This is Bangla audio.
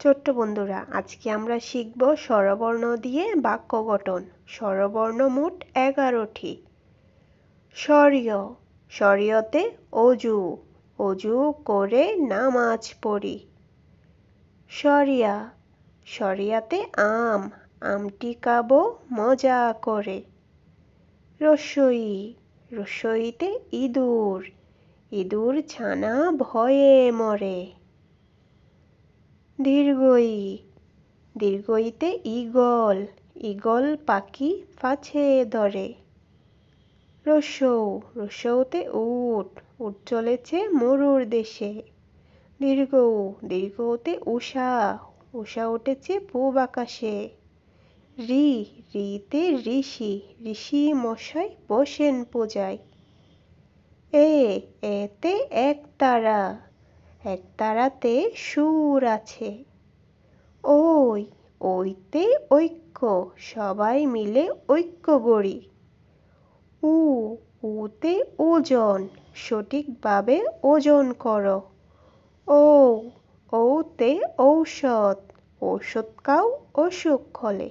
ছোট্ট বন্ধুরা, আজকে আমরা শিখব স্বরবর্ণ দিয়ে বাক্য গঠন। স্বরবর্ণ মোট এগারোটি। স্বরীয়। স্বরীয়তে অজু। অজু করে নামাজ পড়ি। সরিয়া সরিয়াতে আম। আমটি কাবো মজা করে। রসই। রসইতে ইঁদুর। ইঁদুর ছানা ভয়ে মরে। দীর্ঘই। দীর্ঘইতে ইগল ইগল পাখি পাছে ধরে। রসৌ রসৌতে উট উট চলেছে মরুর দেশে। দীর্ঘ, দীর্ঘতে উষা উষা উঠেছে পূব আকাশে। রি, রিতে ঋষি ঋষি মশাই বসেন পূজায়। এ, এতে এক তারা। এক তারাতে সুর আছে। ওই, ওইতে ঐক্য, সবাই মিলে ঐক্য গড়ি। উ, উতে ওজন, সঠিকভাবে ওজন করো। ও ওতে ঔষধ ঔষধ খাও, অসুখ হলে।